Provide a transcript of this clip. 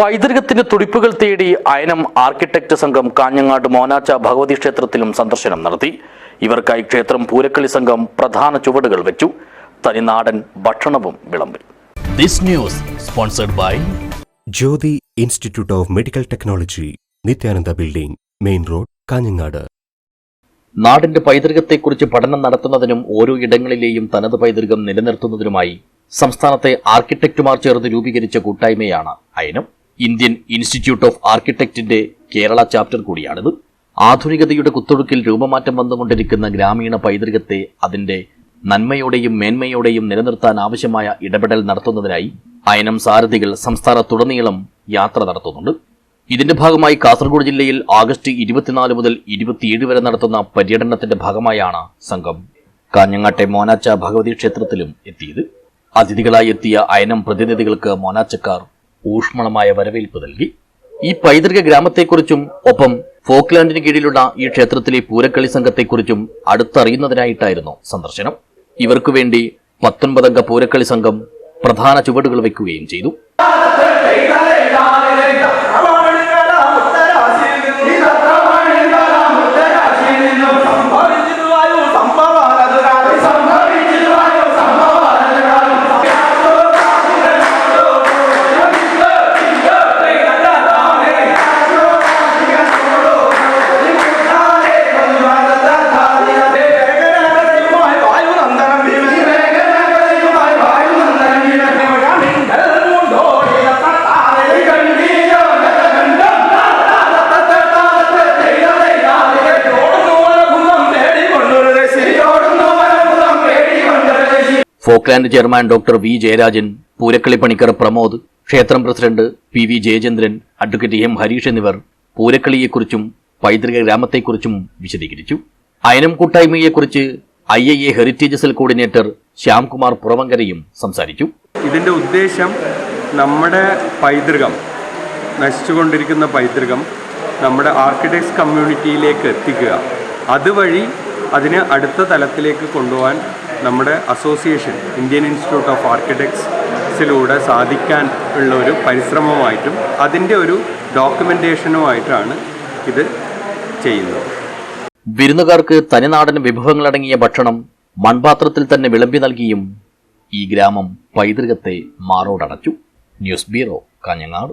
പൈതൃകത്തിന്റെ തുടിപ്പുകൾ തേടി അയനം ആർക്കിടെക്ട് സംഘം കാഞ്ഞങ്ങാട് മോനാച്ച ഭഗവതി ക്ഷേത്രത്തിലും സന്ദർശനം നടത്തി. ഇവർക്കായി ക്ഷേത്രം പൂരക്കളി സംഘം പ്രധാന ചുവടുകൾ വെച്ചു. തനിനാടൻ ഭക്ഷണവും വിളമ്പി. This news sponsored by Jyothi institute of medical technology Nithyananda building main road Kanhangad. നാടിന്റെ പൈതൃകത്തെക്കുറിച്ച് പഠനം നടത്തുന്നതിനും ഓരോ ഇടങ്ങളിലെയും തനത് പൈതൃകം നിലനിർത്തുന്നതിനുമായി സംസ്ഥാനത്തെ ആർക്കിടെക്റ്റുമാർ ചേർന്ന് രൂപീകരിച്ച കൂട്ടായ്മയാണ് അയനം. ഇന്ത്യൻ ഇൻസ്റ്റിറ്റ്യൂട്ട് ഓഫ് ആർക്കിടെക്റ്റിന്റെ കേരള ചാപ്റ്റർ കൂടിയാണിത്. ആധുനികതയുടെ കുത്തൊഴുക്കിൽ രൂപമാറ്റം വന്നുകൊണ്ടിരിക്കുന്ന ഗ്രാമീണ പൈതൃകത്തെ അതിന്റെ നന്മയോടെയും മേന്മയോടെയും നിലനിർത്താൻ ആവശ്യമായ ഇടപെടൽ നടത്തുന്നതിനായി അയനം സാരഥികൾ സംസ്ഥാനത്തുടനീളം യാത്ര നടത്തുന്നുണ്ട്. ഇതിന്റെ ഭാഗമായി കാസർഗോഡ് ജില്ലയിൽ ആഗസ്റ്റ് ഇരുപത്തിനാല് മുതൽ ഇരുപത്തിയേഴ് വരെ നടത്തുന്ന പര്യടനത്തിന്റെ ഭാഗമായാണ് സംഘം കാഞ്ഞങ്ങാട്ടെ മോനാച്ച ഭഗവതി ക്ഷേത്രത്തിലും എത്തിയത്. അതിഥികളായി എത്തിയ അയനം പ്രതിനിധികൾക്ക് മോനാച്ചക്കാർ ഊഷ്മളമായ വരവേൽപ്പ് നൽകി. ഈ പൈതൃക ഗ്രാമത്തെക്കുറിച്ചും ഒപ്പം ഫോക്ലാൻഡിന് കീഴിലുള്ള ഈ ക്ഷേത്രത്തിലെ പൂരക്കളി സംഘത്തെക്കുറിച്ചും അടുത്തറിയുന്നതിനായിട്ടായിരുന്നു സന്ദർശനം. ഇവർക്കു വേണ്ടി പത്തൊൻപതംഗ പൂരക്കളി സംഘം പ്രധാന ചുവടുകൾ വയ്ക്കുകയും ചെയ്തു. Folkland chairman doctor V Jayarajan Poorakkali Panicker Pramod ക്ഷേത്രം president P V Jayachandran advocate M Harish എന്നിവർ പൂരക്കളിയെക്കുറിച്ചും പൈതൃക ഗ്രാമത്തെക്കുറിച്ചും വിശദീകരിച്ചു. Ayanam കൂട്ടായ്മയെക്കുറിച്ച് I I A heritage cell coordinator Shyamkumar പുറവങ്കരയും സംസാരിച്ചു. ഇതിന്റെ ഉദ്ദേശം നമ്മുടെ പൈതൃകം നശിച്ചുകൊണ്ടിരിക്കുന്ന പൈതൃകം നമ്മുടെ ആർക്കിടെക്സ് കമ്മ്യൂണിറ്റിയിലേക്ക് എത്തിക്കുക. അതുവഴി അതിനെ അടുത്ത തലത്തിലേക്ക് കൊണ്ടുപോകാൻ നമ്മുടെ അസോസിയേഷൻ ഇന്ത്യൻ ഇൻസ്റ്റിറ്റ്യൂട്ട് ഓഫ് ആർക്കിടെക്ട്സിലൂടെ സാധിക്കാൻ ഉള്ള ഒരു പരിശ്രമമായിട്ടും അതിന്റെ ഒരു ഡോക്യുമെന്റേഷനുമായിട്ടാണ് ഇത് ചെയ്യുന്നത്. വിരുന്നുകാർക്ക് തനിനാടൻ വിഭവങ്ങളടങ്ങിയ ഭക്ഷണം മൺപാത്രത്തിൽ തന്നെ വിളമ്പി നൽകിയും ഈ ഗ്രാമം പൈതൃകത്തെ മാറോടടച്ചു. News bureau Kanhangad.